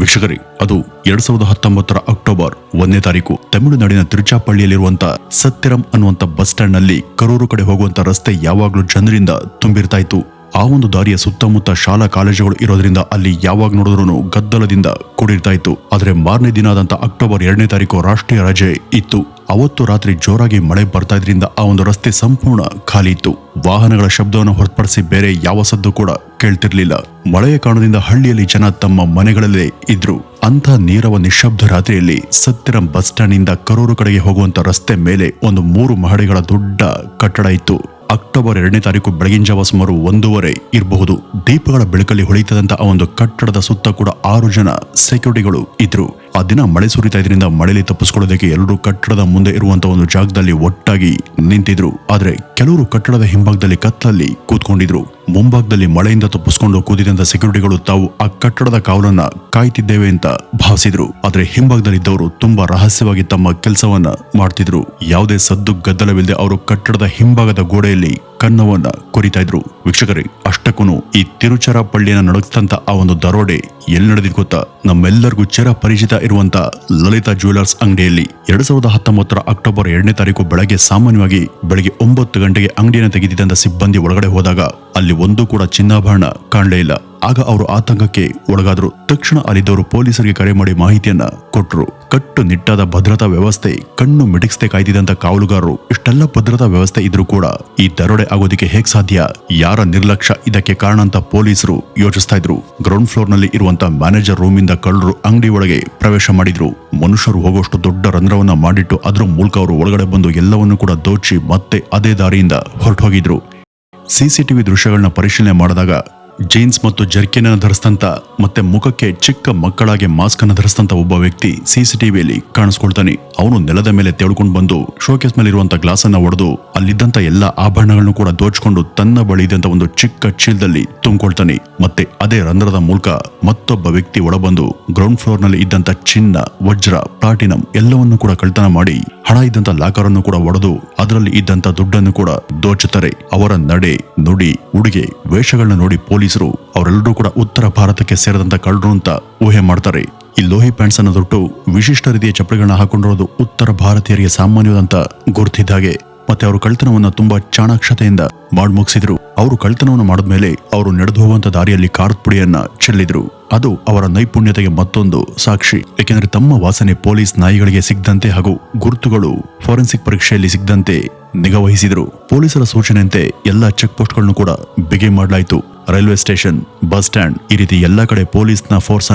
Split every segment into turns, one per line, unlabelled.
ವೀಕ್ಷಕರೇ, ಅದು ಎರಡ್ ಸಾವಿರದ ಹತ್ತೊಂಬತ್ತರ ಅಕ್ಟೋಬರ್ ಒಂದನೇ ತಾರೀಕು. ತಮಿಳುನಾಡಿನ ತಿರುಚಾಪಳ್ಳಿಯಲ್ಲಿರುವಂತ ಸತ್ಯರಂ ಅನ್ನುವಂತ ಬಸ್ ಸ್ಟ್ಯಾಂಡ್ನಲ್ಲಿ ಕರೂರು ಕಡೆ ಹೋಗುವಂತ ರಸ್ತೆ ಯಾವಾಗಲೂ ಜನರಿಂದ ತುಂಬಿರ್ತಾ ಇತ್ತು ಆ ಒಂದು ದಾರಿಯ ಸುತ್ತಮುತ್ತ ಶಾಲಾ ಕಾಲೇಜುಗಳು ಇರೋದ್ರಿಂದ ಅಲ್ಲಿ ಯಾವಾಗ ನೋಡಿದ್ರು ಗದ್ದಲದಿಂದ ಕೂಡಿರ್ತಾ ಇತ್ತು ಆದ್ರೆ ಮಾರನೇ ದಿನ ಆದಂತ ಅಕ್ಟೋಬರ್ ಎರಡನೇ ತಾರೀಕು ರಾಷ್ಟ್ರೀಯ ರಜೆ ಇತ್ತು. ಅವತ್ತು ರಾತ್ರಿ ಜೋರಾಗಿ ಮಳೆ ಬರ್ತಾ ಇದ್ರಿಂದ ಆ ಒಂದು ರಸ್ತೆ ಸಂಪೂರ್ಣ ಖಾಲಿ ಇತ್ತು. ವಾಹನಗಳ ಶಬ್ದವನ್ನು ಹೊರತುಪಡಿಸಿ ಬೇರೆ ಯಾವ ಸದ್ದು ಕೂಡ ಕೇಳ್ತಿರ್ಲಿಲ್ಲ. ಮಳೆಯ ಕಾರಣದಿಂದ ಹಳ್ಳಿಯಲ್ಲಿ ಜನ ತಮ್ಮ ಮನೆಗಳಲ್ಲೇ ಇದ್ರು. ಅಂತ ನೀರವ ನಿಶಬ್ದ ರಾತ್ರಿಯಲ್ಲಿ ಸತ್ತಿರಂ ಬಸ್ ಸ್ಟ್ಯಾಂಡ್ನಿಂದ ಕರೂರು ಕಡೆಗೆ ಹೋಗುವಂತ ರಸ್ತೆ ಮೇಲೆ ಒಂದು ಮೂರು ಮಹಡಿಗಳ ದೊಡ್ಡ ಕಟ್ಟಡ ಇತ್ತು. ಅಕ್ಟೋಬರ್ ಎರಡನೇ ತಾರೀಕು ಬೆಳಗಿನ ಜಾವ ಸುಮಾರು ಒಂದೂವರೆ ಇರಬಹುದು. ದೀಪಗಳ ಬೆಳಕಲ್ಲಿ ಹೊಳಿತದಂತ ಆ ಒಂದು ಕಟ್ಟಡದ ಸುತ್ತ ಕೂಡ ಆರು ಜನ ಸೆಕ್ಯೂರಿಟಿಗಳು ಇದ್ರು. ಆ ದಿನ ಮಳೆ ಸುರಿತಾ ಇದರಿಂದ ಮಳೆಯಲ್ಲಿ ತಪ್ಪಿಸ್ಕೊಳ್ಳೋದಕ್ಕೆ ಎಲ್ಲರೂ ಕಟ್ಟಡದ ಮುಂದೆ ಇರುವಂತಹ ಒಂದು ಜಾಗದಲ್ಲಿ ಒಟ್ಟಾಗಿ ನಿಂತಿದ್ರು. ಆದ್ರೆ ಕೆಲವರು ಕಟ್ಟಡದ ಹಿಂಭಾಗದಲ್ಲಿ ಕತ್ತಲಲ್ಲಿ ಕೂತ್ಕೊಂಡಿದ್ರು. ಮುಂಭಾಗದಲ್ಲಿ ಮಳೆಯಿಂದ ತಪ್ಪಿಸ್ಕೊಂಡು ಕೂದಿದಂತ ಸೆಕ್ಯೂರಿಟಿಗಳು ತಾವು ಆ ಕಟ್ಟಡದ ಕಾವಲನ್ನ ಕಾಯ್ತಿದ್ದೇವೆ ಅಂತ ಭಾವಿಸಿದ್ರು. ಆದ್ರೆ ಹಿಂಭಾಗದಲ್ಲಿದ್ದವರು ತುಂಬಾ ರಹಸ್ಯವಾಗಿ ತಮ್ಮ ಕೆಲಸವನ್ನ ಮಾಡ್ತಿದ್ರು. ಯಾವುದೇ ಸದ್ದು ಗದ್ದಲವಿಲ್ಲದೆ ಅವರು ಕಟ್ಟಡದ ಹಿಂಭಾಗದ ಗೋಡೆಯಲ್ಲಿ ಕನ್ನವನ್ನ ಕೊರಿತಾ ಇದ್ರು. ವೀಕ್ಷಕರೇ ಅಷ್ಟಕ್ಕೂ ಈ ತಿರುಚರಾಪಳ್ಳಿಯನ್ನ ನಡೆಸಿದಂತ ಆ ಒಂದು ದರೋಡೆ ಎಲ್ಲಿ ನಡೆದಿದ್ ಗೊತ್ತಾ? ನಮ್ಮೆಲ್ಲರಿಗೂ ಚಿರ ಪರಿಚಿತ ಇರುವಂತ ಲಲಿತಾ ಜ್ಯುವೆಲರ್ಸ್ ಅಂಗಡಿಯಲ್ಲಿ. ಎರಡ್ ಸಾವಿರದ ಹತ್ತೊಂಬತ್ತರ ಅಕ್ಟೋಬರ್ ಎರಡನೇ ತಾರೀಕು ಬೆಳಗ್ಗೆ ಸಾಮಾನ್ಯವಾಗಿ ಬೆಳಗ್ಗೆ ಒಂಬತ್ತು ಗಂಟೆಗೆ ಅಂಗಡಿಯನ್ನು ತೆಗೆದಿದ್ದಂಥ ಸಿಬ್ಬಂದಿ ಒಳಗಡೆ ಹೋದಾಗ ಅಲ್ಲಿ ಒಂದು ಕೂಡ ಚಿನ್ನಾಭರಣ ಕಾಣಲೇ ಇಲ್ಲ. ಆಗ ಅವರು ಆತಂಕಕ್ಕೆ ಒಳಗಾದರು. ತಕ್ಷಣ ಅಲ್ಲಿದ್ದವರು ಪೊಲೀಸರಿಗೆ ಕರೆ ಮಾಡಿ ಮಾಹಿತಿಯನ್ನ ಕೊಟ್ಟರು ಕಟ್ಟು ನಿಟ್ಟಾದ ಭದ್ರತಾ ವ್ಯವಸ್ಥೆ, ಕಣ್ಣು ಮಿಟಿಕ್ಸ್ದೆ ಕಾಯ್ದಿದ್ದಂತ ಕಾವಲುಗಾರರು, ಇಷ್ಟೆಲ್ಲ ಭದ್ರತಾ ವ್ಯವಸ್ಥೆ ಇದ್ರೂ ಕೂಡ ಈ ದರೋಡೆ ಆಗೋದಕ್ಕೆ ಹೇಗ್ ಸಾಧ್ಯ? ಯಾರ ನಿರ್ಲಕ್ಷ್ಯ? ಇದಕ್ಕೆ ಕಾರಣ ಅಂತ ಪೊಲೀಸರು ಯೋಚಿಸ್ತಾ ಇದ್ರು. ಗ್ರೌಂಡ್ ಫ್ಲೋರ್ನಲ್ಲಿ ಇರುವಂತ ಮ್ಯಾನೇಜರ್ ರೂಮ್ ಇಂದ ಕಳ್ಳರು ಅಂಗಡಿ ಒಳಗೆ ಪ್ರವೇಶ ಮಾಡಿದ್ರು. ಮನುಷ್ಯರು ಹೋಗುವಷ್ಟು ದೊಡ್ಡ ರಂಧ್ರವನ್ನ ಮಾಡಿಟ್ಟು ಅದರ ಮೂಲಕ ಅವರು ಒಳಗಡೆ ಬಂದು ಎಲ್ಲವನ್ನೂ ಕೂಡ ದೋಚಿ ಮತ್ತೆ ಅದೇ ದಾರಿಯಿಂದ ಹೊರಟು ಹೋಗಿದ್ರು ಸಿಸಿಟಿವಿ ದೃಶ್ಯಗಳನ್ನ ಪರಿಶೀಲನೆ ಮಾಡಿದಾಗ ಜೀನ್ಸ್ ಮತ್ತು ಜರ್ಕಿನ ಅನ್ನು ಧರಿಸ್ತಂತ ಮತ್ತೆ ಮುಖಕ್ಕೆ ಚಿಕ್ಕ ಮಕ್ಕಳಾಗಿ ಮಾಸ್ಕ್ ಅನ್ನು ಧರಿಸ್ತಂತ ಒಬ್ಬ ವ್ಯಕ್ತಿ ಸಿಸಿಟಿವಿಯಲ್ಲಿ ಕಾಣಿಸ್ಕೊಳ್ತಾನೆ. ಅವನು ನೆಲದ ಮೇಲೆ ತೆಳ್ಕೊಂಡು ಬಂದು ಶೋಕೇಸ್ ಮೇಲೆ ಇರುವಂತ ಗ್ಲಾಸ್ ಅನ್ನ ಒಡೆದು ಅಲ್ಲಿದ್ದಂತ ಎಲ್ಲಾ ಆಭರಣಗಳನ್ನು ಕೂಡ ದೋಚಿಕೊಂಡು ತನ್ನ ಬಳಿ ಇದ್ದಂತ ಒಂದು ಚಿಕ್ಕ ಚೀಲದಲ್ಲಿ ತುಂಬಿಕೊಳ್ತಾನೆ. ಮತ್ತೆ ಅದೇ ರಂಧ್ರದ ಮೂಲಕ ಮತ್ತೊಬ್ಬ ವ್ಯಕ್ತಿ ಒಳಬಂದು ಗ್ರೌಂಡ್ ಫ್ಲೋರ್ನಲ್ಲಿ ಇದ್ದಂತ ಚಿನ್ನ, ವಜ್ರ, ಪ್ಲಾಟಿನಂ ಎಲ್ಲವನ್ನು ಕೂಡ ಕಳ್ತನ ಮಾಡಿ ಹಣ ಇದ್ದಂತ ಲಾಕರ್ ಅನ್ನು ಕೂಡ ಒಡೆದು ಅದರಲ್ಲಿ ಇದ್ದಂತ ದುಡ್ಡನ್ನು ಕೂಡ ದೋಚುತ್ತಾರೆ. ಅವರ ನಡೆ, ನುಡಿ, ಉಡುಗೆ, ವೇಷಗಳನ್ನ ನೋಡಿ ಪೊಲೀಸರು ಅವರೆಲ್ಲರೂ ಕೂಡ ಉತ್ತರ ಭಾರತಕ್ಕೆ ಸೇರಿದಂತ ಕಳ್ಳರು ಅಂತ ಊಹೆ ಮಾಡ್ತಾರೆ. ಈ ಲೋಹಿ ಪ್ಯಾಂಟ್ಸ್ ಅನ್ನು ತೊಟ್ಟು ವಿಶಿಷ್ಟ ರೀತಿಯ ಚಪ್ಪಲಿಗಳನ್ನ ಹಾಕೊಂಡಿರೋದು ಉತ್ತರ ಭಾರತೀಯರಿಗೆ ಸಾಮಾನ್ಯವಾದಂತ ಗುರುತಿದ್ದಾಗೆ ಮತ್ತೆ ಅವರು ಕಳ್ತನವನ್ನ ತುಂಬಾ ಚಾಣಾಕ್ಷತೆಯಿಂದ ಮಾಡಿ ಮುಗಿಸಿದ್ರು. ಅವರು ಕಳ್ತನವನ್ನು ಮಾಡಿದ್ಮೇಲೆ ಅವರು ನಡೆದು ಹೋಗುವಂತ ದಾರಿಯಲ್ಲಿ ಕಾರ್ತ್ ಪುಡಿಯನ್ನ ಚೆಲ್ಲಿದ್ರು. ಅದು ಅವರ ನೈಪುಣ್ಯತೆಗೆ ಮತ್ತೊಂದು ಸಾಕ್ಷಿ. ಏಕೆಂದರೆ ತಮ್ಮ ವಾಸನೆ ಪೊಲೀಸ್ ನಾಯಿಗಳಿಗೆ ಸಿಗದಂತೆ ಹಾಗೂ ಗುರುತುಗಳು ಫೋರೆನ್ಸಿಕ್ ಪರೀಕ್ಷೆಯಲ್ಲಿ ಸಿಗದಂತೆ ನಿಗಾವಹಿಸಿದ್ರು. ಪೊಲೀಸರ ಸೂಚನೆಯಂತೆ ಎಲ್ಲಾ ಚೆಕ್ ಪೋಸ್ಟ್ಗಳನ್ನು ಕೂಡ ಬಿಗಿ ಮಾಡಲಾಯಿತು. ರೈಲ್ವೆ ಸ್ಟೇಷನ್, ಬಸ್ ಸ್ಟ್ಯಾಂಡ್ ಈ ರೀತಿ ಎಲ್ಲ ಕಡೆ ಪೊಲೀಸ್ನ ಫೋರ್ಸ್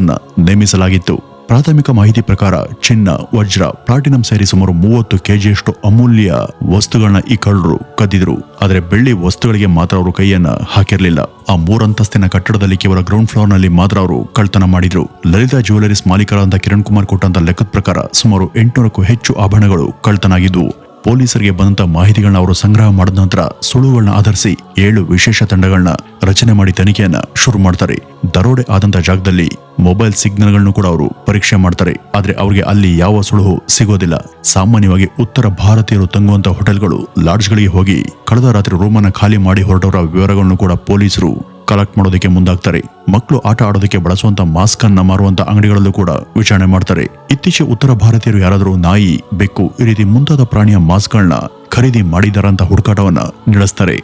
ನೇಮಿಸಲಾಗಿತ್ತು. ಪ್ರಾಥಮಿಕ ಮಾಹಿತಿ ಪ್ರಕಾರ ಚಿನ್ನ, ವಜ್ರ, ಪ್ಲಾಟಿನಂ ಸೇರಿ ಸುಮಾರು ಮೂವತ್ತು ಕೆಜಿಯಷ್ಟು ಅಮೂಲ್ಯ ವಸ್ತುಗಳನ್ನ ಈ ಕಳ್ಳರು ಕದ್ದಿದ್ರು. ಆದರೆ ಬೆಳ್ಳಿ ವಸ್ತುಗಳಿಗೆ ಮಾತ್ರ ಅವರು ಕೈಯನ್ನ ಹಾಕಿರಲಿಲ್ಲ. ಆ ಮೂರಂತಸ್ತಿನ ಕಟ್ಟಡದಲ್ಲಿ ಕೇವಲ ಗ್ರೌಂಡ್ ಫ್ಲೋರ್ನಲ್ಲಿ ಮಾತ್ರ ಅವರು ಕಳ್ತನ ಮಾಡಿದ್ರು. ಲಲಿತಾ ಜ್ಯುವೆಲರೀಸ್ ಮಾಲೀಕರಾದ ಕಿರಣ್ ಕುಮಾರ್ ಕೊಟ್ಟಂತ ಲೆಕ್ಕದ ಪ್ರಕಾರ ಸುಮಾರು ಎಂಟುನೂರಕ್ಕೂ ಹೆಚ್ಚು ಆಭರಣಗಳು ಕಳ್ತನಾಗಿದ್ವು ಪೊಲೀಸರಿಗೆ ಬಂದಂತ ಮಾಹಿತಿಗಳನ್ನ ಅವರು ಸಂಗ್ರಹ ಮಾಡಿದ ನಂತರ ಸುಳುಗಳನ್ನ ಆಧರಿಸಿ ಏಳು ವಿಶೇಷ ತಂಡಗಳನ್ನ ರಚನೆ ಮಾಡಿ ತನಿಖೆಯನ್ನ ಶುರು ಮಾಡ್ತಾರೆ. ದರೋಡೆ ಆದಂತ ಜಾಗದಲ್ಲಿ ಮೊಬೈಲ್ ಸಿಗ್ನಲ್ಗಳನ್ನು ಕೂಡ ಅವರು ಪರೀಕ್ಷೆ ಮಾಡ್ತಾರೆ. ಆದ್ರೆ ಅವರಿಗೆ ಅಲ್ಲಿ ಯಾವ ಸುಳುಹು ಸಿಗೋದಿಲ್ಲ. ಸಾಮಾನ್ಯವಾಗಿ ಉತ್ತರ ಭಾರತೀಯರು ತಂಗುವಂತ ಹೋಟೆಲ್ಗಳು, ಲಾಡ್ಜ್ಗಳಿಗೆ ಹೋಗಿ ಕಳೆದ ರಾತ್ರಿ ರೂಮನ್ನ ಖಾಲಿ ಮಾಡಿ ಹೊರಟವರ ವಿವರಗಳನ್ನು ಕೂಡ ಪೊಲೀಸರು ಕಲೆಕ್ಟ್ ಮಾಡೋದಕ್ಕೆ ಮುಂದಾಗ್ತಾರೆ. ಮಕ್ಕಳು ಆಟ ಆಡೋದಕ್ಕೆ ಬಳಸುವಂತ ಮಾಸ್ಕ್ ಅನ್ನ ಮಾರುವಂತ ಅಂಗಡಿಗಳಲ್ಲೂ ಕೂಡ ವಿಚಾರಣೆ ಮಾಡ್ತಾರೆ. ಇತ್ತೀಚೆ ಉತ್ತರ ಭಾರತೀಯರು ಯಾರಾದರೂ ನಾಯಿ, ಬೆಕ್ಕು ಈ ರೀತಿ ಮುಂತಾದ ಪ್ರಾಣಿಯ ಮಾಸ್ಕ್ಗಳನ್ನ ಖರೀದಿ ಮಾಡಿದಾರಂತ ಹುಡುಕಾಟವನ್ನ ನಡೆಸ್ತಾರೆ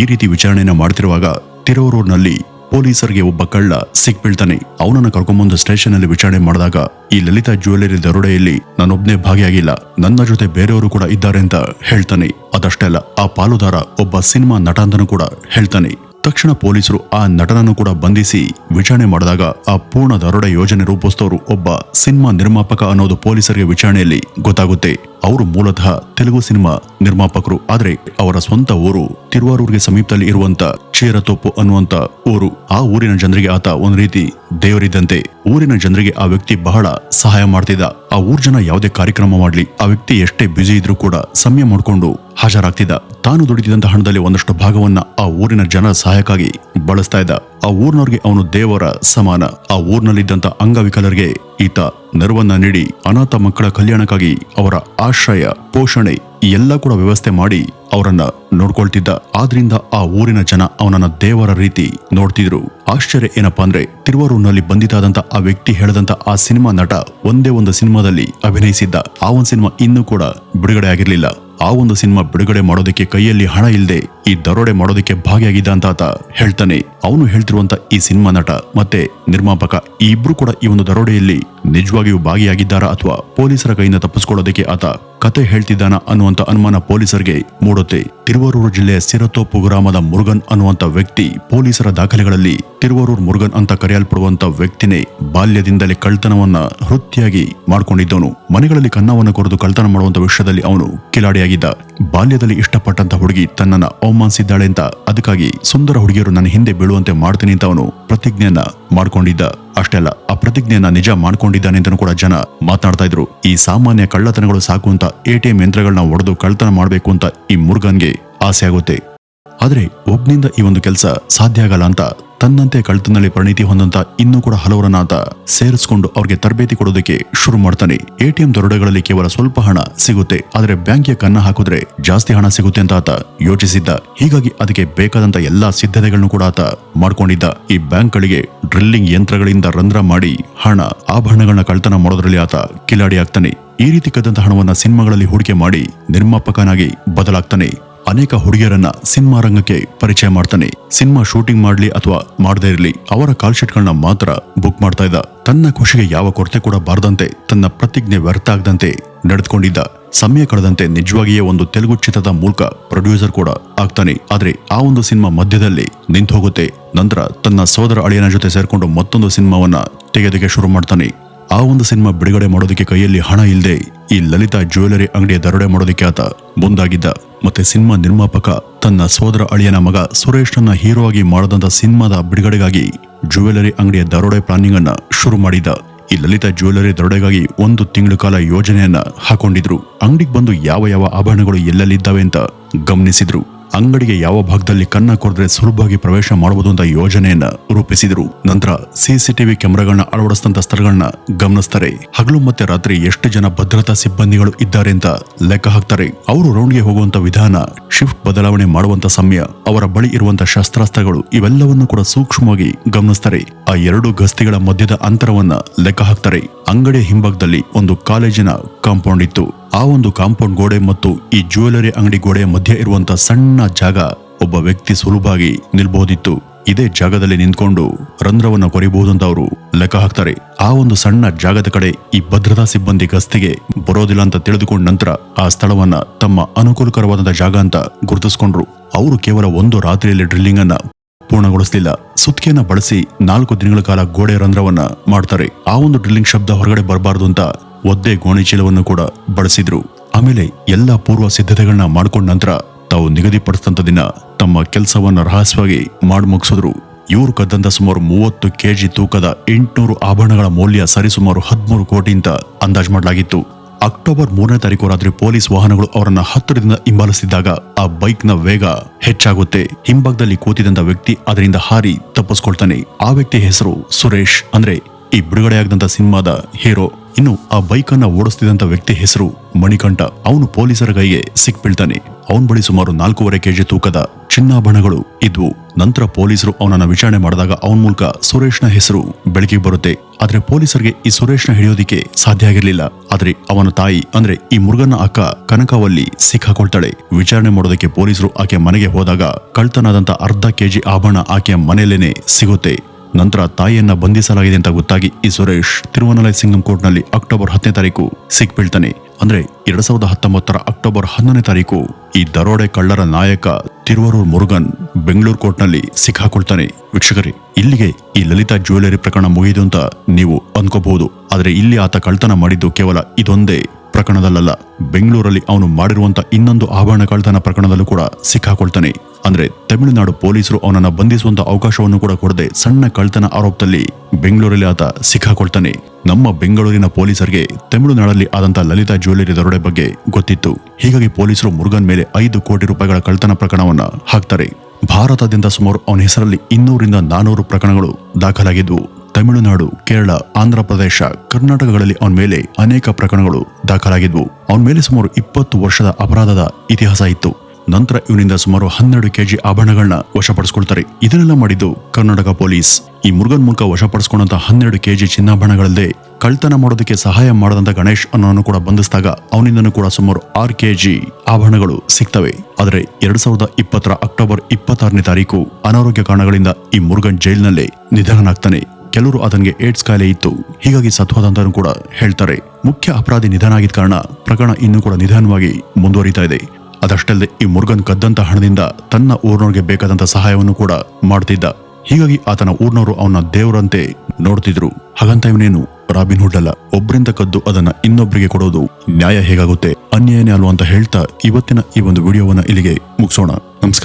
ಈ ರೀತಿ ವಿಚಾರಣೆಯನ್ನ ಮಾಡ್ತಿರುವಾಗ ತಿರುವರೂರ್ನಲ್ಲಿ ಪೊಲೀಸರಿಗೆ ಒಬ್ಬ ಕಳ್ಳ ಸಿಕ್ಬೀಳ್ತಾನೆ. ಅವನನ್ನ ಕರ್ಕೊಂಬಂದು ಸ್ಟೇಷನ್ ಅಲ್ಲಿ ವಿಚಾರಣೆ ಮಾಡಿದಾಗ ಈ ಲಲಿತಾ ಜ್ಯುವೆಲರಿ ದರೋಡೆಯಲ್ಲಿ ನಾನೊಬ್ನೇ ಭಾಗಿಯಾಗಿಲ್ಲ, ನನ್ನ ಜೊತೆ ಬೇರೆಯವರು ಕೂಡ ಇದ್ದಾರೆ ಅಂತ ಹೇಳ್ತಾನೆ. ಅದಷ್ಟೇ ಅಲ್ಲ, ಆ ಪಾಲುದಾರ ಒಬ್ಬ ಸಿನಿಮಾ ನಟ ಅಂತನೂ ಕೂಡ ಹೇಳ್ತಾನೆ. ತಕ್ಷಣ ಪೊಲೀಸರು ಆ ನಟನನ್ನು ಕೂಡ ಬಂಧಿಸಿ ವಿಚಾರಣೆ ಮಾಡಿದಾಗ ಆ ಪೂರ್ಣ ದರೋಡೆ ಯೋಜನೆ ರೂಪಿಸಿದವರು ಒಬ್ಬ ಸಿನಿಮಾ ನಿರ್ಮಾಪಕ ಅನ್ನೋದು ಪೊಲೀಸರಿಗೆ ವಿಚಾರಣೆಯಲ್ಲಿ ಗೊತ್ತಾಗುತ್ತೆ. ಅವರು ಮೂಲತಃ ತೆಲುಗು ಸಿನಿಮಾ ನಿರ್ಮಾಪಕರು. ಆದರೆ ಅವರ ಸ್ವಂತ ಊರು ತಿರುವಾರೂರ್ಗೆ ಸಮೀಪದಲ್ಲಿ ಇರುವಂತ ಚೇರತೋಪು ಅನ್ನುವಂತ ಊರು. ಆ ಊರಿನ ಜನರಿಗೆ ಆತ ಒಂದು ರೀತಿ ದೇವರಿದ್ದಂತೆ. ಊರಿನ ಜನರಿಗೆ ಆ ವ್ಯಕ್ತಿ ಬಹಳ ಸಹಾಯ ಮಾಡ್ತಿದ್ದ. ಆ ಊರ್ ಜನ ಯಾವುದೇ ಕಾರ್ಯಕ್ರಮ ಮಾಡ್ಲಿ, ಆ ವ್ಯಕ್ತಿ ಎಷ್ಟೇ ಬ್ಯುಸಿ ಇದ್ರೂ ಕೂಡ ಸಮಯ ಮಾಡಿಕೊಂಡು ಹಾಜರಾಗ್ತಿದ್ದ. ತಾನು ದುಡಿದಿದ್ದಂತಹ ಹಣದಲ್ಲಿ ಒಂದಷ್ಟು ಭಾಗವನ್ನ ಆ ಊರಿನ ಜನರ ಸಹಾಯಕ್ಕಾಗಿ ಬಳಸ್ತಾ ಇದ್ದ. ಆ ಊರ್ನವ್ರಿಗೆ ಅವನು ದೇವರ ಸಮಾನ. ಆ ಊರಿನಲ್ಲಿದ್ದಂಥ ಅಂಗವಿಕಲರಿಗೆ ಈತ ನೆರವನ್ನ ನೀಡಿ ಅನಾಥ ಮಕ್ಕಳ ಕಲ್ಯಾಣಕ್ಕಾಗಿ ಅವರ ಆಶ್ರಯ, ಪೋಷಣೆ ಎಲ್ಲ ಕೂಡ ವ್ಯವಸ್ಥೆ ಮಾಡಿ ಅವರನ್ನ ನೋಡ್ಕೊಳ್ತಿದ್ದ. ಆದ್ರಿಂದ ಆ ಊರಿನ ಜನ ಅವನನ್ನ ದೇವರ ರೀತಿ ನೋಡ್ತಿದ್ರು. ಆಶ್ಚರ್ಯ ಏನಪ್ಪಾ ಅಂದ್ರೆ ತಿರುವರೂರ್ನಲ್ಲಿ ಬಂಧಿತಾದಂತ ಆ ವ್ಯಕ್ತಿ ಹೇಳದಂತ ಆ ಸಿನಿಮಾ ನಟ ಒಂದೇ ಒಂದು ಸಿನಿಮಾದಲ್ಲಿ ಅಭಿನಯಿಸಿದ್ದ. ಆ ಒಂದು ಸಿನಿಮಾ ಇನ್ನೂ ಕೂಡ ಬಿಡುಗಡೆ ಆಗಿರ್ಲಿಲ್ಲ ಆ ಒಂದು ಸಿನಿಮಾ ಬಿಡುಗಡೆ ಮಾಡೋದಕ್ಕೆ ಕೈಯಲ್ಲಿ ಹಣ ಇಲ್ಲದೆ ಈ ದರೋಡೆ ಮಾಡೋದಕ್ಕೆ ಭಾಗಿಯಾಗಿದ್ದ ಅಂತ ಆತ ಹೇಳ್ತಾನೆ. ಅವನು ಹೇಳ್ತಿರುವಂತ ಈ ಸಿನಿಮಾ ನಟ ಮತ್ತೆ ನಿರ್ಮಾಪಕ ಈ ಇಬ್ರು ಕೂಡ ಈ ಒಂದು ದರೋಡೆಯಲ್ಲಿ ನಿಜವಾಗಿಯೂ ಭಾಗಿಯಾಗಿದ್ದಾರಾ ಅಥವಾ ಪೊಲೀಸರ ಕೈಯಿಂದ ತಪ್ಪಿಸ್ಕೊಳ್ಳೋದಕ್ಕೆ ಆತ ಕತೆ ಹೇಳ್ತಿದ್ದಾನ ಅನ್ನುವಂತ ಅನುಮಾನ ಪೊಲೀಸರಿಗೆ ಮೂಡುತ್ತೆ. ತಿರುವರೂರು ಜಿಲ್ಲೆಯ ಸಿರತೋಪು ಗ್ರಾಮದ ಮುರುಗನ್ ಅನ್ನುವಂತ ವ್ಯಕ್ತಿ ಪೊಲೀಸರ ದಾಖಲೆಗಳಲ್ಲಿ ತಿರುವರೂರು ಮುರುಗನ್ ಅಂತ ಕರೆಯಲ್ಪಡುವಂತ ವ್ಯಕ್ತಿನೇ ಬಾಲ್ಯದಿಂದಲೇ ಕಳ್ತನವನ್ನ ವೃತ್ತಿಯಾಗಿ ಮಾಡ್ಕೊಂಡಿದ್ದವನು. ಮನೆಗಳಲ್ಲಿ ಕನ್ನವನ್ನು ಕೊರೆದು ಕಳ್ತನ ಮಾಡುವಂತ ವಿಷಯದಲ್ಲಿ ಅವನು ಕಿಲಾಡಿಯಾಗಿದ್ದ. ಬಾಲ್ಯದಲ್ಲಿ ಇಷ್ಟಪಟ್ಟಂತ ಹುಡುಗಿ ತನ್ನನ್ನ ಅವಮಾನಿಸಿದ್ದಾಳೆ ಅಂತ ಅದಕ್ಕಾಗಿ ಸುಂದರ ಹುಡುಗಿಯರು ನನ್ನ ಹಿಂದೆ ಬೀಳುವಂತೆ ಮಾಡ್ತೀನಿ ಅಂತ ಅವನು ಪ್ರತಿಜ್ಞೆಯನ್ನ ಮಾಡ್ಕೊಂಡಿದ್ದ. ಅಷ್ಟೇ ಅಲ್ಲ, ಆ ಪ್ರತಿಜ್ಞೆಯನ್ನ ನಿಜ ಮಾಡ್ಕೊಂಡಿದ್ದಾನೆ ಅಂತ ಕೂಡ ಜನ ಮಾತನಾಡ್ತಾ ಇದ್ರು. ಈ ಸಾಮಾನ್ಯ ಕಳ್ಳತನಗಳು ಸಾಕು ಅಂತ ಎಟಿಎಂ ಯಂತ್ರಗಳನ್ನ ಒಡೆದು ಕಳ್ಳತನ ಮಾಡಬೇಕು ಅಂತ ಈ ಮುರುಗನ್ಗೆ ಆಸೆ ಆಗುತ್ತೆ. ಆದರೆ ಒಬ್ನಿಂದ ಈ ಒಂದು ಕೆಲಸ ಸಾಧ್ಯ ಆಗಲ್ಲ ಅಂತ ತನ್ನಂತೆ ಕಳ್ತನಲ್ಲಿ ಪರಿಣಿತಿ ಹೊಂದಂತ ಇನ್ನೂ ಕೂಡ ಹಲವರನ್ನ ಅವರಿಗೆ ಅವ್ರಿಗೆ ತರಬೇತಿ ಕೊಡೋದಕ್ಕೆ ಶುರು ಮಾಡ್ತಾನೆ. ಎಟಿಎಂ ದರೋಡೆಗಳಲ್ಲಿ ಕೇವಲ ಸ್ವಲ್ಪ ಹಣ ಸಿಗುತ್ತೆ. ಆದರೆ ಬ್ಯಾಂಕ್ಗೆ ಕನ್ನ ಹಾಕಿದ್ರೆ ಜಾಸ್ತಿ ಹಣ ಸಿಗುತ್ತೆ ಅಂತ ಆತ ಯೋಚಿಸಿದ್ದ. ಹೀಗಾಗಿ ಅದಕ್ಕೆ ಬೇಕಾದಂತ ಎಲ್ಲಾ ಸಿದ್ಧತೆಗಳನ್ನು ಕೂಡ ಆತ ಮಾಡ್ಕೊಂಡಿದ್ದ. ಈ ಬ್ಯಾಂಕ್ಗಳಿಗೆ ಡ್ರಿಲ್ಲಿಂಗ್ ಯಂತ್ರಗಳಿಂದ ರಂಧ್ರ ಮಾಡಿ ಹಣ, ಆಭರಣಗಳನ್ನ ಕಳ್ತನ ಮಾಡೋದ್ರಲ್ಲಿ ಆತ ಕಿಲಾಡಿ ಆಗ್ತಾನೆ. ಈ ರೀತಿ ಕದ್ದಂತ ಹಣವನ್ನ ಸಿನಿಮಾಗಳಲ್ಲಿ ಹೂಡಿಕೆ ಮಾಡಿ ನಿರ್ಮಾಪಕನಾಗಿ ಬದಲಾಗ್ತಾನೆ. ಅನೇಕ ಹುಡುಗಿಯರನ್ನ ಸಿನಿಮಾ ರಂಗಕ್ಕೆ ಪರಿಚಯ ಮಾಡ್ತಾನೆ. ಸಿನಿಮಾ ಶೂಟಿಂಗ್ ಮಾಡ್ಲಿ ಅಥವಾ ಮಾಡದೇ ಇರಲಿ, ಅವರ ಕಾಲ್ ಶೀಟ್ಗಳನ್ನ ಮಾತ್ರ ಬುಕ್ ಮಾಡ್ತಾ ಇದ್ದ. ತನ್ನ ಖುಷಿಗೆ ಯಾವ ಕೊರತೆ ಕೂಡ ಬಾರದಂತೆ, ತನ್ನ ಪ್ರತಿಜ್ಞೆ ವ್ಯರ್ಥ ಆಗದಂತೆ ನಡೆದುಕೊಂಡಿದ್ದ. ಸಮಯ ಕಳೆದಂತೆ ನಿಜವಾಗಿಯೇ ಒಂದು ತೆಲುಗು ಚಿತ್ರದ ಮೂಲಕ ಪ್ರೊಡ್ಯೂಸರ್ ಕೂಡ ಆಗ್ತಾನೆ. ಆದರೆ ಆ ಒಂದು ಸಿನಿಮಾ ಮಧ್ಯದಲ್ಲಿ ನಿಂತು ಹೋಗುತ್ತೆ ನಂತರ ತನ್ನ ಸೋದರ ಅಳಿಯನ ಜೊತೆ ಸೇರಿಕೊಂಡು ಮತ್ತೊಂದು ಸಿನಿಮಾವನ್ನ ತೆಗೆದಕ್ಕೆ ಶುರು ಮಾಡ್ತಾನೆ. ಆ ಒಂದು ಸಿನಿಮಾ ಬಿಡುಗಡೆ ಮಾಡೋದಕ್ಕೆ ಕೈಯಲ್ಲಿ ಹಣ ಇಲ್ಲದೆ ಈ ಲಲಿತಾ ಜ್ಯುವೆಲರಿ ಅಂಗಡಿಯ ದರೋಡೆ ಮಾಡೋದಕ್ಕೆ ಆತ ಮುಂದಾಗಿದ್ದ. ಮತ್ತೆ ಸಿನಿಮಾ ನಿರ್ಮಾಪಕ ತನ್ನ ಸೋದರ ಅಳಿಯನ ಮಗ ಸುರೇಶ್ನನ್ನ ಹೀರೋ ಆಗಿ ಮಾಡದಂತ ಸಿನಿಮಾದ ಬಿಡುಗಡೆಗಾಗಿ ಜ್ಯುವೆಲರಿ ಅಂಗಡಿಯ ದರೋಡೆ ಪ್ಲಾನಿಂಗ್ ಅನ್ನ ಶುರು ಮಾಡಿದ್ದ. ಈ ಲಲಿತಾ ಜ್ಯುವೆಲರಿ ದರೋಡೆಗಾಗಿ ಒಂದು ತಿಂಗಳ ಕಾಲ ಯೋಜನೆಯನ್ನ ಹಾಕೊಂಡಿದ್ರು. ಅಂಗಡಿಗೆ ಬಂದು ಯಾವ ಯಾವ ಆಭರಣಗಳು ಎಲ್ಲೆಲ್ಲಿದ್ದಾವೆ ಅಂತ ಗಮನಿಸಿದ್ರು. ಅಂಗಡಿಗೆ ಯಾವ ಭಾಗದಲ್ಲಿ ಕನ್ನ ಕೊರೆದ್ರೆ ಸುಲಭವಾಗಿ ಪ್ರವೇಶ ಮಾಡಬಹುದು ಅಂತ ಯೋಜನೆಯನ್ನ ರೂಪಿಸಿದರು. ನಂತರ ಸಿಸಿಟಿವಿ ಕ್ಯಾಮೆರಾಗಳನ್ನ ಅಳವಡಿಸಿದಂತ ಸ್ಥಳಗಳನ್ನ ಗಮನಿಸ್ತಾರೆ. ಹಗಲು ಮತ್ತೆ ರಾತ್ರಿ ಎಷ್ಟು ಜನ ಭದ್ರತಾ ಸಿಬ್ಬಂದಿಗಳು ಇದ್ದಾರೆ ಅಂತ ಲೆಕ್ಕ ಹಾಕ್ತಾರೆ. ಅವರು ರೌಂಡ್ಗೆ ಹೋಗುವಂತ ವಿಧಾನ, ಶಿಫ್ಟ್ ಬದಲಾವಣೆ ಮಾಡುವಂತ ಸಮಯ, ಅವರ ಬಳಿ ಇರುವಂತ ಶಸ್ತ್ರಾಸ್ತ್ರಗಳು ಇವೆಲ್ಲವನ್ನು ಕೂಡ ಸೂಕ್ಷ್ಮವಾಗಿ ಗಮನಿಸ್ತಾರೆ. ಆ ಎರಡು ಗಸ್ತಿಗಳ ಮಧ್ಯದ ಅಂತರವನ್ನ ಲೆಕ್ಕ ಹಾಕ್ತಾರೆ. ಅಂಗಡಿಯ ಹಿಂಭಾಗದಲ್ಲಿ ಒಂದು ಕಾಲೇಜಿನ ಕಾಂಪೌಂಡ್ ಇತ್ತು. ಆ ಒಂದು ಕಾಂಪೌಂಡ್ ಗೋಡೆ ಮತ್ತು ಈ ಜ್ಯುವೆಲರಿ ಅಂಗಡಿ ಗೋಡೆ ಮಧ್ಯೆ ಇರುವಂತಹ ಸಣ್ಣ ಜಾಗ ಒಬ್ಬ ವ್ಯಕ್ತಿ ಸುಲಭವಾಗಿ ನಿಲ್ಬಹುದಿತ್ತು ಇದೇ ಜಾಗದಲ್ಲಿ ನಿಂತ್ಕೊಂಡು ರಂಧ್ರವನ್ನು ಕೊರಿಬಹುದು ಅಂತ ಅವರು ಲೆಕ್ಕ ಹಾಕ್ತಾರೆ. ಆ ಒಂದು ಸಣ್ಣ ಜಾಗದ ಕಡೆ ಈ ಭದ್ರತಾ ಸಿಬ್ಬಂದಿ ಗಸ್ತಿಗೆ ಬರೋದಿಲ್ಲ ಅಂತ ತಿಳಿದುಕೊಂಡ ನಂತರ ಆ ಸ್ಥಳವನ್ನ ತಮ್ಮ ಅನುಕೂಲಕರವಾದ ಜಾಗ ಅಂತ ಗುರುತಿಸಿಕೊಂಡ್ರು. ಅವರು ಕೇವಲ ಒಂದು ರಾತ್ರಿಯಲ್ಲಿ ಡ್ರಿಲ್ಲಿಂಗ್ ಅನ್ನ ಪೂರ್ಣಗೊಳಿಸಲಿಲ್ಲ. ಸುತ್ತಿಗೆಯನ್ನ ಬಳಸಿ ನಾಲ್ಕು ದಿನಗಳ ಕಾಲ ಗೋಡೆ ರಂಧ್ರವನ್ನ ಮಾಡ್ತಾರೆ. ಆ ಒಂದು ಡ್ರಿಲ್ಲಿಂಗ್ ಶಬ್ದ ಹೊರಗಡೆ ಬರಬಾರದು ಅಂತ ಒದ್ದೆ ಗೋಣಿ ಚೀಲವನ್ನು ಕೂಡ ಬಳಸಿದ್ರು ಆಮೇಲೆ ಎಲ್ಲ ಪೂರ್ವ ಸಿದ್ಧತೆಗಳನ್ನ ಮಾಡ್ಕೊಂಡ ನಂತರ ತಾವು ನಿಗದಿಪಡಿಸಿದಂಥ ದಿನ ತಮ್ಮ ಕೆಲಸವನ್ನು ರಹಸ್ಯವಾಗಿ ಮಾಡಿ ಮುಗಿಸಿದ್ರು. ಇವರು ಕದ್ದಂತ ಸುಮಾರು ಮೂವತ್ತು ಕೆಜಿ ತೂಕದ ಎಂಟುನೂರು ಆಭರಣಗಳ ಮೌಲ್ಯ ಸರಿಸುಮಾರು ಹದಿಮೂರು ಕೋಟಿ ಅಂತ ಅಂದಾಜು ಮಾಡಲಾಗಿತ್ತು. ಅಕ್ಟೋಬರ್ ಮೂರನೇ ತಾರೀಕು ರಾತ್ರಿ ಪೊಲೀಸ್ ವಾಹನಗಳು ಅವರನ್ನ ಹತ್ತಿರದಿಂದ ಹಿಂಬಾಲಿಸಿದ್ದಾಗ ಆ ಬೈಕ್ನ ವೇಗ ಹೆಚ್ಚಾಗುತ್ತೆ. ಹಿಂಭಾಗದಲ್ಲಿ ಕೂತಿದಂತ ವ್ಯಕ್ತಿ ಅದರಿಂದ ಹಾರಿ ತಪ್ಪಿಸ್ಕೊಳ್ತಾನೆ. ಆ ವ್ಯಕ್ತಿ ಹೆಸರು ಸುರೇಶ್. ಅಂದ್ರೆ ಈ ಬಿಡುಗಡೆಯಾಗದಂತ ಸಿನಿಮಾದ ಹೀರೋ. ಇನ್ನು ಆ ಬೈಕ್ ಅನ್ನ ಓಡಿಸ್ತಿದ್ದಂತ ವ್ಯಕ್ತಿ ಹೆಸರು ಮಣಿಕಂಠ. ಅವನು ಪೊಲೀಸರ ಕೈಗೆ ಸಿಕ್ಬೀಳ್ತಾನೆ ಅವನ್ ಬಳಿ ಸುಮಾರು ನಾಲ್ಕೂವರೆ ಕೆಜಿ ತೂಕದ ಚಿನ್ನಾಭರಣಗಳು ಇದ್ವು. ನಂತರ ಪೊಲೀಸರು ಅವನನ್ನ ವಿಚಾರಣೆ ಮಾಡಿದಾಗ ಅವನ ಮೂಲಕ ಸುರೇಶ್ನ ಹೆಸರು ಬೆಳಕಿಗೆ ಬರುತ್ತೆ. ಆದ್ರೆ ಪೊಲೀಸರಿಗೆ ಈ ಸುರೇಶ್ನ ಹಿಡಿಯೋದಿಕ್ಕೆ ಸಾಧ್ಯ ಆಗಿರಲಿಲ್ಲ. ಆದ್ರೆ ಅವನ ತಾಯಿ, ಅಂದ್ರೆ ಈ ಮುರುಗನ ಅಕ್ಕ ಕನಕವಲ್ಲಿ ಸಿಕ್ಕಾಕೊಳ್ತಾಳೆ. ವಿಚಾರಣೆ ಮಾಡೋದಕ್ಕೆ ಪೊಲೀಸರು ಆಕೆ ಮನೆಗೆ ಹೋದಾಗ ಕಳ್ತನಾದಂತ ಅರ್ಧ ಕೆಜಿ ಆಭರಣ ಆಕೆಯ ಮನೆಯಲ್ಲೇನೆ ಸಿಗುತ್ತೆ. ನಂತರ ತಾಯಿಯನ್ನ ಬಂಧಿಸಲಾಗಿದೆ ಅಂತ ಗೊತ್ತಾಗಿ ಈ ಸುರೇಶ್ ತಿರುವನಲೈ ಸಿಂಗಂ ಕೋರ್ಟ್ನಲ್ಲಿ ಅಕ್ಟೋಬರ್ ಹತ್ತನೇ ತಾರೀಕು ಸಿಕ್ಬೀಳ್ತಾನೆ ಅಂದ್ರೆ ಎರಡ್ ಸಾವಿರದ ಹತ್ತೊಂಬತ್ತರ ಅಕ್ಟೋಬರ್ ಹನ್ನೊಂದನೇ ತಾರೀಕು ಈ ದರೋಡೆ ಕಳ್ಳರ ನಾಯಕ ತಿರುವರೂರ್ ಮುರುಗನ್ ಬೆಂಗಳೂರು ಕೋರ್ಟ್ನಲ್ಲಿ ಸಿಕ್ಕಾಕೊಳ್ತಾನೆ ವೀಕ್ಷಕರಿ, ಇಲ್ಲಿಗೆ ಈ ಲಲಿತಾ ಜ್ಯುವೆಲರಿ ಪ್ರಕರಣ ಮುಗಿದು ಅಂತ ನೀವು ಅನ್ಕೋಬಹುದು. ಆದರೆ ಇಲ್ಲಿ ಆತ ಕಳ್ತನ ಮಾಡಿದ್ದು ಕೇವಲ ಇದೊಂದೇ. ಪ್ರಕರಣದಲ್ಲ ಬೆಂಗಳೂರಲ್ಲಿ ಅವನು ಮಾಡಿರುವಂತ ಇನ್ನೊಂದು ಆಭರಣ ಕಳ್ತನ ಪ್ರಕರಣದಲ್ಲೂ ಕೂಡ ಸಿಕ್ಕಾಕೊಳ್ತಾನೆ. ಅಂದ್ರೆ ತಮಿಳುನಾಡು ಪೊಲೀಸರು ಅವನನ್ನ ಬಂಧಿಸುವಂತ ಅವಕಾಶವನ್ನು ಕೂಡ ಕೊಡದೆ ಸಣ್ಣ ಕಳ್ತನ ಆರೋಪದಲ್ಲಿ ಬೆಂಗಳೂರಲ್ಲಿ ಆತ ಸಿಕ್ಕಾಕೊಳ್ತಾನೆ. ನಮ್ಮ ಬೆಂಗಳೂರಿನ ಪೊಲೀಸರಿಗೆ ತಮಿಳುನಾಡಲ್ಲಿ ಆದಂತ ಲಲಿತಾ ಜ್ಯುವೆಲರಿ ದರೋಡೆ ಬಗ್ಗೆ ಗೊತ್ತಿತ್ತು. ಹೀಗಾಗಿ ಪೊಲೀಸರು ಮುರುಗನ್ ಮೇಲೆ ಐದು ಕೋಟಿ ರೂಪಾಯಿಗಳ ಕಳ್ತನ ಪ್ರಕರಣವನ್ನ ಹಾಕ್ತಾರೆ. ಭಾರತದಿಂದ ಸುಮಾರು ಅವನ ಹೆಸರಲ್ಲಿ ಇನ್ನೂರಿಂದ ನಾನೂರು ಪ್ರಕರಣಗಳು ದಾಖಲಾಗಿದ್ವು. ತಮಿಳುನಾಡು, ಕೇರಳ, ಆಂಧ್ರ ಪ್ರದೇಶ, ಕರ್ನಾಟಕಗಳಲ್ಲಿ ಅವನ ಮೇಲೆ ಅನೇಕ ಪ್ರಕರಣಗಳು ದಾಖಲಾಗಿದ್ವು. ಅವನ ಮೇಲೆ ಸುಮಾರು ಇಪ್ಪತ್ತು ವರ್ಷದ ಅಪರಾಧದ ಇತಿಹಾಸ ಇತ್ತು. ನಂತರ ಇವನಿಂದ ಸುಮಾರು ಹನ್ನೆರಡು ಕೆಜಿ ಆಭರಣಗಳನ್ನ ವಶಪಡಿಸ್ಕೊಳ್ತಾರೆ. ಇದನ್ನೆಲ್ಲ ಮಾಡಿದ್ದು ಕರ್ನಾಟಕ ಪೊಲೀಸ್. ಈ ಮುರುಗನ್ ಮೂಲಕ ವಶಪಡಿಸಿಕೊಂಡಂತ ಹನ್ನೆರಡು ಕೆಜಿ ಚಿನ್ನಾಭರಣಗಳಲ್ಲದೆ ಕಳ್ತನ ಮಾಡೋದಕ್ಕೆ ಸಹಾಯ ಮಾಡದಂತ ಗಣೇಶ್ ಅನ್ನೋನು ಕೂಡ ಬಂಧಿಸಿದಾಗ ಅವನಿಂದನೂ ಕೂಡ ಸುಮಾರು ಆರು ಕೆಜಿ ಆಭರಣಗಳು ಸಿಗ್ತವೆ. ಆದರೆ ಎರಡ್ ಸಾವಿರದ ಇಪ್ಪತ್ತರ ಅಕ್ಟೋಬರ್ ಇಪ್ಪತ್ತಾರನೇ ತಾರೀಕು ಅನಾರೋಗ್ಯ ಕಾರಣಗಳಿಂದ ಈ ಮುರುಗನ್ ಜೈಲಿನಲ್ಲೇ ನಿಧನನಾಗ್ತಾನೆ. ಕೆಲವರು ಆತನಿಗೆ ಏಡ್ಸ್ ಕಾಯಿಲೆ ಇತ್ತು. ಹೀಗಾಗಿ ಸತ್ವಾದಂತರೂ ಕೂಡ ಹೇಳ್ತಾರೆ, ಮುಖ್ಯ ಅಪರಾಧಿ ನಿಧನ ಆಗಿದ ಕಾರಣ ಪ್ರಕರಣ ಇನ್ನೂ ಕೂಡ ನಿಧಾನವಾಗಿ ಮುಂದುವರಿತಾ ಇದೆ. ಅದಷ್ಟಲ್ಲದೆ ಈ ಮುರುಗನ್ ಕದ್ದಂತ ಹಣದಿಂದ ತನ್ನ ಊರಿನವ್ರಿಗೆ ಬೇಕಾದಂತ ಸಹಾಯವನ್ನು ಕೂಡ ಮಾಡ್ತಿದ್ದ. ಹೀಗಾಗಿ ಆತನ ಊರ್ನವರು ಅವನ ದೇವರಂತೆ ನೋಡ್ತಿದ್ರು. ಹಾಗಂತ ಇವನೇನು ರಾಬಿನ್ ಹುಡ್ ಅಲ್ಲ. ಒಬ್ಬರಿಂದ ಕದ್ದು ಅದನ್ನ ಇನ್ನೊಬ್ಬರಿಗೆ ಕೊಡೋದು ನ್ಯಾಯ ಹೇಗಾಗುತ್ತೆ? ಅನ್ಯಾಯನೇ ಅಲ್ವಾ ಅಂತ ಹೇಳ್ತಾ ಇವತ್ತಿನ ಈ ಒಂದು ವಿಡಿಯೋವನ್ನ ಇಲ್ಲಿಗೆ ಮುಗಿಸೋಣ. ನಮಸ್ಕಾರ.